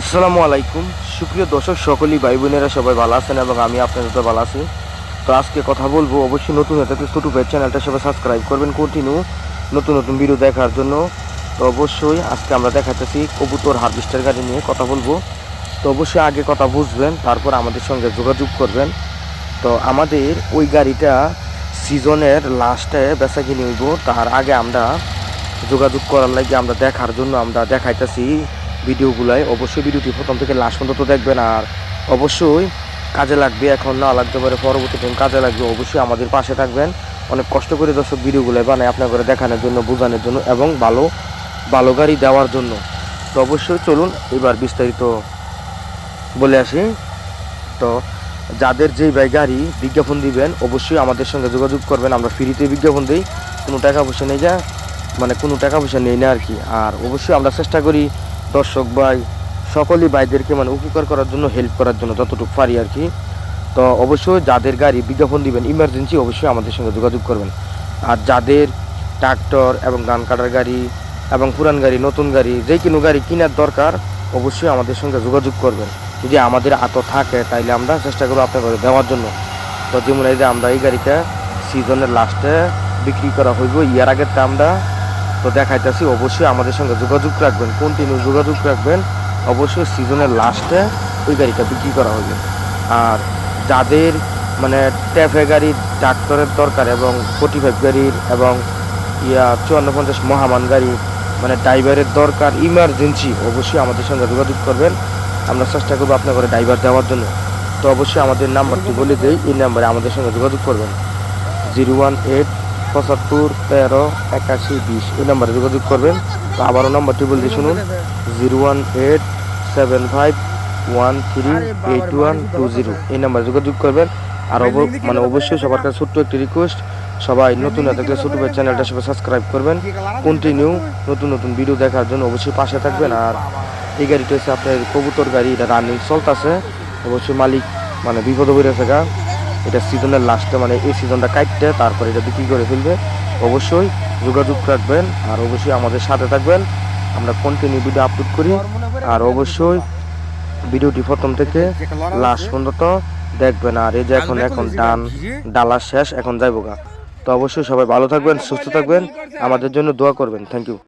আসসালামু আলাইকুম। সুপ্রিয় দর্শক, সকলেই ভাই বোনেরা সবাই ভালো আছেন এবং আমি আপনাদের তো ভালো আছি। তো আজকে কথা বলব অবশ্যই নতুন হয়ে থাকলে ভাই চ্যানেলটা সবাই সাবস্ক্রাইব করবেন কন্টিনিউ নতুন নতুন ভিডিও দেখার জন্য। তো অবশ্যই আজকে আমরা দেখাতেছি কবুতর হারভেস্টার গাড়ি নিয়ে কথা বলব। তো অবশ্যই আগে কথা বুঝবেন, তারপর আমাদের সঙ্গে যোগাযোগ করবেন। তো আমাদের ওই গাড়িটা সিজনের লাস্টে বেচা কিনে হইব, তার আগে আমরা যোগাযোগ করার লাগে আমরা দেখার জন্য আমরা দেখাইতেছি ভিডিওগুলাই, অবশ্যই ভিডিওটি প্রথম থেকে লাস্ট পর্যন্ত দেখবেন, আর অবশ্যই কাজে লাগবে, এখন না লাগতে পারে পরবর্তী টাইম কাজে লাগবে, অবশ্যই আমাদের পাশে থাকবেন। অনেক কষ্ট করে দর্শক ভিডিওগুলো বানায় আপনার করে দেখানোর জন্য, বোঝানোর জন্য এবং ভালো ভালো গাড়ি দেওয়ার জন্য। তো অবশ্যই চলুন, এবার বিস্তারিত বলে আসি। তো যাদের যেই ভাই গাড়ি বিজ্ঞাপন দিবেন, অবশ্যই আমাদের সঙ্গে যোগাযোগ করবেন, আমরা ফ্রিতে বিজ্ঞাপন দিই। কোনো টাকা পয়সা নেই যা মানে কোনো টাকা পয়সা নেই না আর কি। আর অবশ্যই আমরা চেষ্টা করি দর্শক ভাই, সকলেই ভাইদেরকে মানে উপকার করার জন্য হেল্প করার জন্য যতটুকু পারি আর কি। তো অবশ্যই যাদের গাড়ি বিজ্ঞাপন দিবেন ইমার্জেন্সি অবশ্যই আমাদের সঙ্গে যোগাযোগ করবেন। আর যাদের ট্রাক্টর এবং ধান কাটার গাড়ি এবং পুরান গাড়ি, নতুন গাড়ি, যে কোনো গাড়ি কেনার দরকার, অবশ্যই আমাদের সঙ্গে যোগাযোগ করবেন। যদি আমাদের আত থাকে, তাইলে আমরা চেষ্টা করব আপনাদের দেওয়ার জন্য। তো যেমন এই যে আমরা এই গাড়িটা সিজনের লাস্টে বিক্রি করা হইব ইয়ার আগের আমরা তো দেখাইতেছি, অবশ্যই আমাদের সঙ্গে যোগাযোগ রাখবেন। কন্টিনিউ যোগাযোগ রাখবেন। অবশ্যই সিজনের লাস্টে ওই গাড়িটা বিক্রি করা হবে। আর যাদের মানে ট্যাফে গাড়ি ট্রাক্টরের দরকার এবং ফোর্টি ফাইভ গাড়ির এবং ইয়া চুয়ান্ন পঞ্চাশ মহামান গাড়ি মানে ড্রাইভারের দরকার ইমার্জেন্সি অবশ্যই আমাদের সঙ্গে যোগাযোগ করবেন। আমরা চেষ্টা করব আপনার ড্রাইভার দেওয়ার জন্য। তো অবশ্যই আমাদের নাম্বারটি বলে দেই, এই নাম্বারে আমাদের সঙ্গে যোগাযোগ করবেন। জিরো ওয়ান এইট পঁচাত্তর, তেরো, একাশি, বিশ। এই নাম্বারে যোগাযোগ করবেন। তো আবারও নাম্বারটি বলতে শুনুন। Zero one eight seven five one three eight one two zero. এই নাম্বারে যোগাযোগ করবেন। আর মানে অবশ্যই সবার কাছে ছোট্ট একটি রিকোয়েস্ট সবাই নতুন থাকলে ছোটো চ্যানেলটা সবাই সাবস্ক্রাইব করবেন। কন্টিনিউ নতুন নতুন ভিডিও দেখার জন্য অবশ্যই পাশে থাকবেন। আর এই গাড়িটা হচ্ছে আপনার কবুতর গাড়ি। এটা রানিং চলতেছে। অবশ্যই মালিক মানে বিপদ হয়ে গা। এটা সিজনের লাস্টে মানে এই সিজনটা কাটতে তারপরে এটা বিক্রি করে ফেলবে। অবশ্যই যোগাযোগ রাখবেন আর অবশ্যই আমাদের সাথে থাকবেন। আমরা কন্টিনিউ ভিডিও আপলোড করি। আর অবশ্যই ভিডিওটি প্রথম থেকে লাস্ট পর্যন্ত দেখবেন। আর এই যে এখন এখন ডান, ডালা শেষ, এখন যাইব গা। তো অবশ্যই সবাই ভালো থাকবেন, সুস্থ থাকবেন। আমাদের জন্য দোয়া করবেন। Thank you